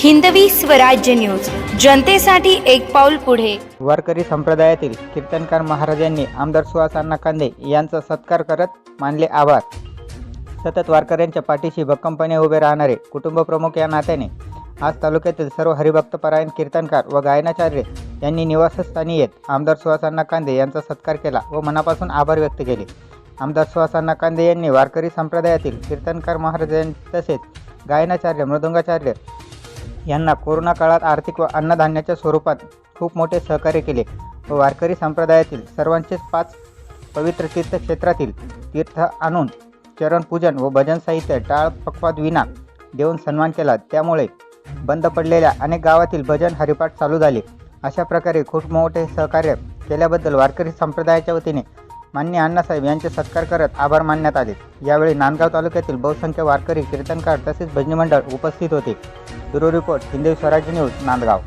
Hindavi Swarajya news. जनतेसाठी एक पाऊल पुढे. वारकरी संप्रदायातील कीर्तनकार महाराजांनी आमदार सुहास अण्णा कांदे यांचा सत्कार करत मानले आभार. सतत वारकऱ्यांच्या पाठीशी भक्कमपणे उभे राहणारे कुटुंबप्रमुख या नात्याने आज तालुक्यातील सर्व हरिभक्तपरायण कीर्तनकार व गायनाचार्य यांनी निवासस्थानी येत आमदार सुहास अण्णा कांदे यांचा सत्कार केला व मनापासून आभार व्यक्त केले. आमदार सुहास अण्णा कांदे यांनी वारकरी संप्रदायातील कीर्तनकार महाराजां तसेच गायनाचार्य मृदुंगाचार्य यांना कोरोना काळात आर्थिक व अन्नधान्याच्या स्वरूपात खूप मोठे सहकार्य केले. व वारकरी संप्रदायातील सर्वांचेच पाच पवित्र तीर्थक्षेत्रातील तीर्थ आणून चरणपूजन व भजन साहित्य टाळ पक्वाद विना देऊन सन्मान केला. त्यामुळे बंद पडलेल्या अनेक गावातील भजन हरिपाठ चालू झाले. अशा प्रकारे खूप मोठे सहकार्य केल्याबद्दल वारकरी संप्रदायाच्या वतीने मान्य अण्णासाहेब यांचे सत्कार करत आभार मानण्यात आले. यावेळी नांदगाव तालुक्यातील बहुसंख्य वारकरी कीर्तनकार तसेच भजनी मंडळ उपस्थित होते. ब्युरो रिपोर्ट हिंदी स्वराज्य न्यूज नांदगाव.